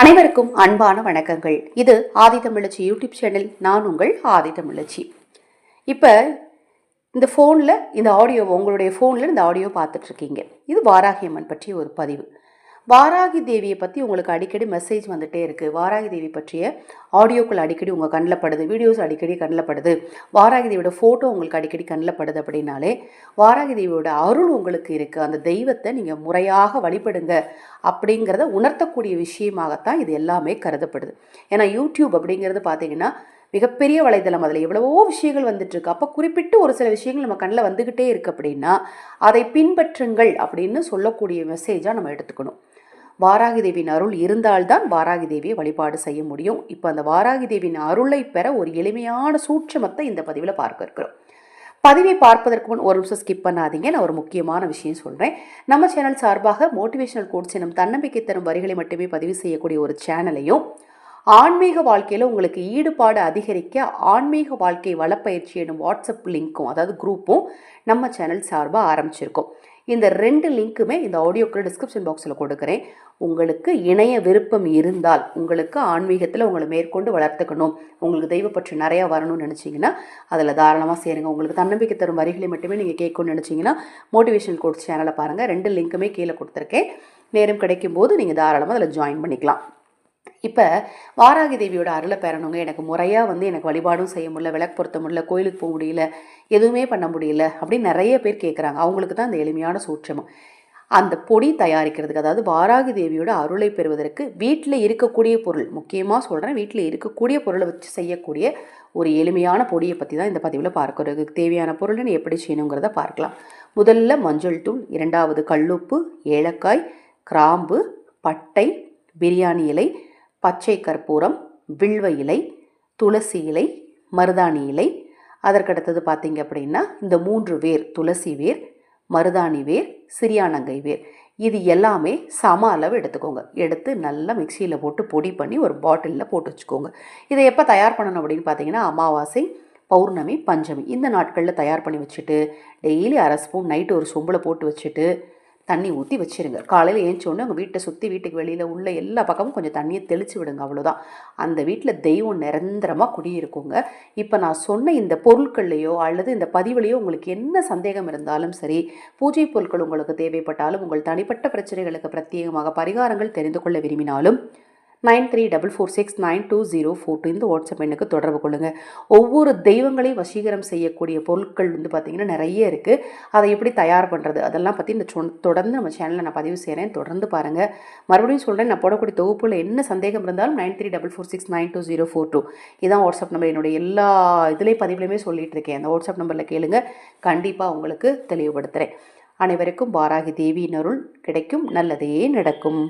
அனைவருக்கும் அன்பான வணக்கங்கள். இது ஆதி தமிழச்சி யூடியூப் சேனல். நான் உங்கள் ஆதி தமிழச்சி. இப்போ இந்த ஃபோனில் இந்த ஆடியோ உங்களுடைய ஃபோனில் இந்த ஆடியோ பார்த்துட்ருக்கீங்க இது வாராகி அம்மன் பற்றிய ஒரு பதிவு. வாராகி தேவியை பற்றி உங்களுக்கு அடிக்கடி மெசேஜ் வந்துகிட்டே இருக்குது வாராகி தேவி பற்றிய ஆடியோக்கள் அடிக்கடி உங்கள் கண்ணில் படுது வீடியோஸ் அடிக்கடி கண்ணில் படுது. வாராகி தேவியோட ஃபோட்டோ உங்களுக்கு அடிக்கடி கண்ணில் படுது அப்படின்னாலே வாராகி தேவியோட அருள் உங்களுக்கு இருக்குது அந்த தெய்வத்தை நீங்கள் முறையாக வழிபடுங்க அப்படிங்கிறத உணர்த்தக்கூடிய விஷயமாகத்தான் இது எல்லாமே கருதப்படுது. ஏன்னா யூடியூப் அப்படிங்கிறது பார்த்தீங்கன்னா மிகப்பெரிய வலைதளம். அதில் எவ்வளவோ விஷயங்கள் வந்துட்டுருக்கு அப்போ குறிப்பிட்டு ஒரு சில விஷயங்கள் நம்ம கண்ணில் வந்துக்கிட்டே இருக்குது அப்படின்னா அதை பின்பற்றுங்கள் அப்படின்னு சொல்லக்கூடிய மெசேஜாக நம்ம எடுத்துக்கணும். வாராகி தேவியின் அருள் இருந்தால்தான் வாராகி தேவியை வழிபாடு செய்ய முடியும். இப்போ அந்த வாராகி தேவியின் அருளை பெற ஒரு எளிமையான சூட்சமத்தை இந்த பதிவில் பார்க்க இருக்கிறோம். பதிவை பார்ப்பதற்கு முன் ஒரு நிமிஷம் ஸ்கிப் பண்ணாதீங்க. நான் ஒரு முக்கியமான விஷயம் சொல்கிறேன் நம்ம சேனல் சார்பாக மோட்டிவேஷனல் கோட்ஸ் எனும் தன்னம்பிக்கை தரும் வரிகளை மட்டுமே பதிவு செய்யக்கூடிய ஒரு சேனலையும் ஆன்மீக வாழ்க்கையில் உங்களுக்கு ஈடுபாடு அதிகரிக்க ஆன்மீக வாழ்க்கை வளப்பயிற்சி எனும் வாட்ஸ்அப் லிங்க்கும் அதாவது குரூப்பும் நம்ம சேனல் சார்பாக ஆரம்பிச்சிருக்கோம். இந்த ரெண்டு லிங்க்குமே இந்த ஆடியோக்குள்ள டிஸ்கிரிப்ஷன் பாக்ஸில் கொடுக்குறேன். உங்களுக்கு இணைய விருப்பம் இருந்தால் உங்களுக்கு ஆன்மீகத்தில் உங்களை மேற்கொண்டு வளர்த்துக்கணும். உங்களுக்கு தெய்வ பற்றி நிறையா வரணும்னு நினச்சிங்கன்னா அதில் தாராளமாக சேருங்க. உங்களுக்கு தன்னம்பிக்கை தரும் வரிகளை மட்டுமே நீங்கள் கேட்கணும்னு நினச்சிங்கன்னா மோட்டிவேஷன் கோட்ஸ் சேனலை பாருங்கள் ரெண்டு லிங்க்குமே கீழே கொடுத்துருக்கேன். நேரம் கிடைக்கும் போது நீங்கள் தாராளமாக அதில் ஜாயின் பண்ணிக்கலாம். இப்போ வாராகி தேவியோட அருளை பெறணுங்க. எனக்கு முறையாக வந்து எனக்கு வழிபாடும் செய்ய முடியல விளக்கு பொருத்த முடியல கோயிலுக்கு போக முடியல எதுவுமே பண்ண முடியல அப்படின்னு நிறைய பேர் கேட்குறாங்க அவங்களுக்கு தான் அந்த எளிமையான சூட்சமம். அந்த பொடி தயாரிக்கிறதுக்கு அதாவது வாராகி தேவியோட அருளை பெறுவதற்கு வீட்டில் இருக்கக்கூடிய பொருள் முக்கியமாக சொல்கிறேன் வீட்டில் இருக்கக்கூடிய பொருளை வச்சு செய்யக்கூடிய ஒரு எளிமையான பொடியை பற்றி தான் இந்த பதிவில் பார்க்கறது. தேவையான பொருளை எப்படி செய்யணுங்கிறத பார்க்கலாம். முதல்ல மஞ்சள் தூள் இரண்டாவது கல்லுப்பு ஏலக்காய் கிராம்பு பட்டை பிரியாணி இலை பச்சை கற்பூரம் வில்வ இலை துளசி இலை மருதாணி இலை. அதற்கடுத்தது பார்த்தீங்க அப்படின்னா இந்த மூன்று வேர் துளசி வேர் மருதாணி வேர் சிறியானங்கை வேர். இது எல்லாமே சம அளவு எடுத்துக்கோங்க. எடுத்து நல்லா மிக்சியில் போட்டு பொடி பண்ணி ஒரு பாட்டிலில் போட்டு வச்சுக்கோங்க. இதை எப்போ தயார் பண்ணணும் அப்படின்னு பார்த்தீங்கன்னா அமாவாசை பௌர்ணமி பஞ்சமி. இந்த நாட்களில் தயார் பண்ணி வச்சுட்டு டெய்லி அரை ஸ்பூன் நைட்டு ஒரு சொம்பில் போட்டு வச்சுட்டு தண்ணி ஊற்றி வச்சிருங்க. காலையில் ஏஞ்சோடனே உங்கள் வீட்டை சுற்றி வீட்டுக்கு வெளியில் உள்ள எல்லா பக்கமும் கொஞ்சம் தண்ணியை தெளித்து விடுங்க அவ்வளோதான் அந்த வீட்டில் தெய்வம் நிரந்தரமாக குடியிருக்குங்க. இப்போ நான் சொன்ன இந்த பொருட்கள்லையோ அல்லது இந்த பதிவுலையோ உங்களுக்கு என்ன சந்தேகம் இருந்தாலும் சரி பூஜை பொருட்கள் உங்களுக்கு தேவைப்பட்டாலும் உங்கள் தனிப்பட்ட பிரச்சனைகளுக்கு பிரத்யேகமாக பரிகாரங்கள் தெரிந்து கொள்ள விரும்பினாலும் nine three double four six nine two zero four two இந்த வாட்ஸ்அப் எண்ணுக்கு தொடர்பு கொள்ளுங்கள் ஒவ்வொரு தெய்வங்களையும் வசீகரம் செய்யக்கூடிய பொருட்கள் வந்து பார்த்திங்கன்னா நிறைய இருக்குது அதை எப்படி தயார் பண்ணுறது அதெல்லாம் பற்றி இந்த சொ தொடர்ந்து நம்ம சேனலில் நான் பதிவு செய்கிறேன் தொடர்ந்து பாருங்கள் மறுபடியும் சொல்கிறேன் நான் போடக்கூடிய தொகுப்பில் என்ன சந்தேகம் இருந்தாலும் nine three double four six nine two zero four two. இதான் வாட்ஸ்அப் நம்பர். என்னுடைய எல்லா இதுலேயும் பதிவுலையுமே சொல்லிட்டு இருக்கேன். அந்த வாட்ஸ்அப் நம்பரில் கேளுங்க. கண்டிப்பாக உங்களுக்கு தெளிவுபடுத்துகிறேன் அனைவருக்கும் பாராகி தேவியின் அருள் கிடைக்கும். நல்லதே நடக்கும்.